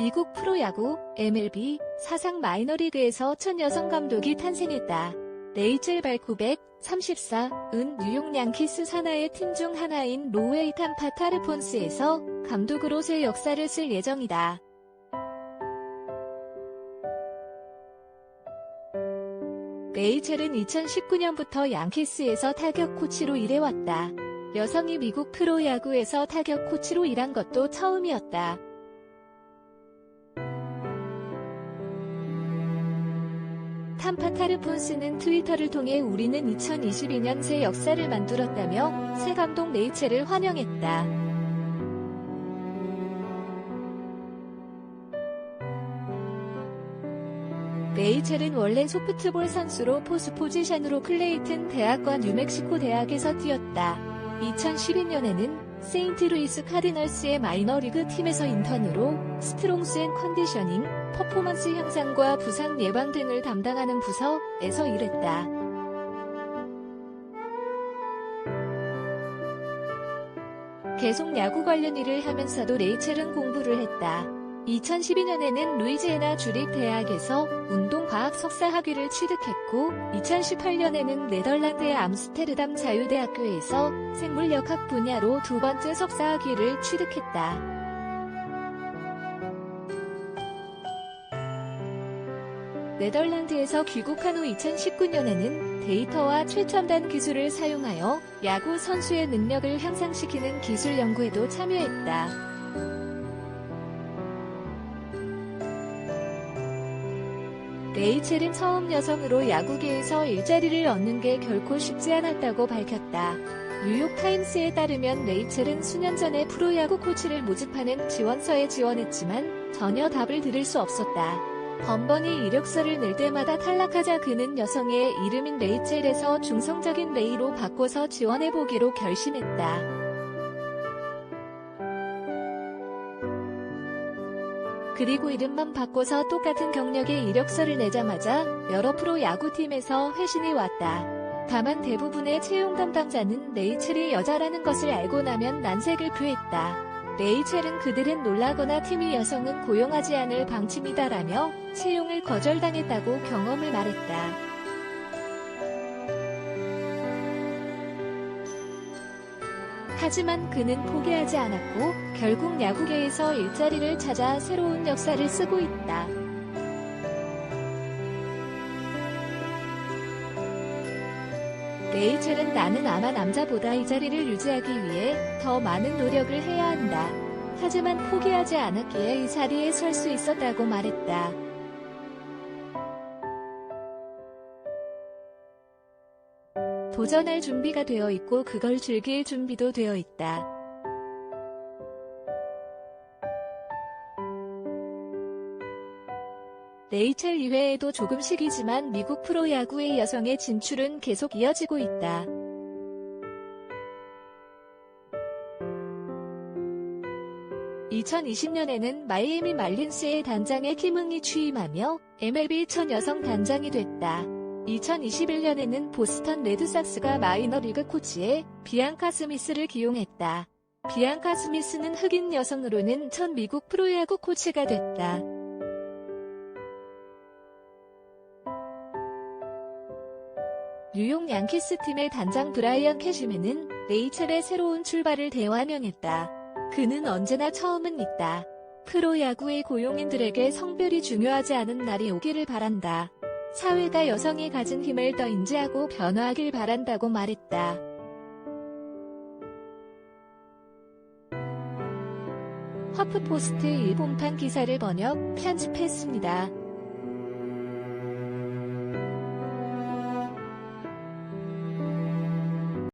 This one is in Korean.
미국 프로야구 MLB 사상 마이너리그에서 첫 여성 감독이 탄생했다. 레이첼 발코백 34은 뉴욕 양키스 산하의 팀 중 하나인 로웨이 탐파 타르폰스에서 감독으로 새 역사를 쓸 예정이다. 레이첼은 2019년부터 양키스에서 타격 코치로 일해왔다. 여성이 미국 프로야구에서 타격 코치로 일한 것도 처음이었다. 탐파 타르폰스는 트위터를 통해 우리는 2022년 새 역사를 만들었다며 새 감독 레이첼을 환영했다. 레이첼은 원래 소프트볼 선수로 포수 포지션으로 클레이튼 대학과 뉴멕시코 대학에서 뛰었다. 2012년에는 세인트루이스 카디널스의 마이너리그 팀에서 인턴으로 스트롱스 앤 컨디셔닝, 퍼포먼스 향상과 부상 예방 등을 담당하는 부서에서 일했다. 계속 야구 관련 일을 하면서도 레이첼은 공부를 했다. 2012년에는 루이지애나 주립 대학에서 운동 과학 석사 학위를 취득했고, 2018년에는 네덜란드의 암스테르담 자유대학교에서 생물역학 분야로 두 번째 석사 학위를 취득했다. 네덜란드에서 귀국한 후 2019년에는 데이터와 최첨단 기술을 사용하여 야구 선수의 능력을 향상시키는 기술 연구에도 참여했다. 레이첼은 처음 여성으로 야구계에서 일자리를 얻는 게 결코 쉽지 않았다고 밝혔다. 뉴욕타임스에 따르면 레이첼은 수년 전에 프로야구 코치를 모집하는 지원서에 지원했지만 전혀 답을 들을 수 없었다. 번번이 이력서를 낼 때마다 탈락하자 그는 여성의 이름인 레이첼에서 중성적인 레이로 바꿔서 지원해보기로 결심했다. 그리고 이름만 바꿔서 똑같은 경력의 이력서를 내자마자 여러 프로 야구팀에서 회신이 왔다. 다만 대부분의 채용 담당자는 레이첼이 여자라는 것을 알고 나면 난색을 표했다. 레이첼은 그들은 놀라거나 팀이 여성은 고용하지 않을 방침이다라며 채용을 거절당했다고 경험을 말했다. 하지만 그는 포기하지 않았고 결국 야구계에서 일자리를 찾아 새로운 역사를 쓰고 있다. 레이첼은 나는 아마 남자보다 이 자리를 유지하기 위해 더 많은 노력을 해야 한다. 하지만 포기하지 않았기에 이 자리에 설 수 있었다고 말했다. 도전할 준비가 되어 있고 그걸 즐길 준비도 되어 있다. 레이첼 이외에도 조금씩이지만 미국 프로야구의 여성의 진출은 계속 이어지고 있다. (2020년에는) 마이애미 말린스의 단장에 김응이 취임하며 MLB 첫 여성 단장이 됐다. 2021년에는 보스턴 레드삭스가 마이너리그 코치에 비앙카 스미스를 기용했다. 비앙카 스미스는 흑인 여성으로는 첫 미국 프로야구 코치가 됐다. 뉴욕 양키스 팀의 단장 브라이언 캐시맨은 레이첼의 새로운 출발을 대환영했다. 그는 언제나 처음은 있다. 프로야구의 고용인들에게 성별이 중요하지 않은 날이 오기를 바란다. 사회가 여성이 가진 힘을 더 인지하고 변화하길 바란다고 말했다. 허프포스트 일본판 기사를 번역, 편집했습니다.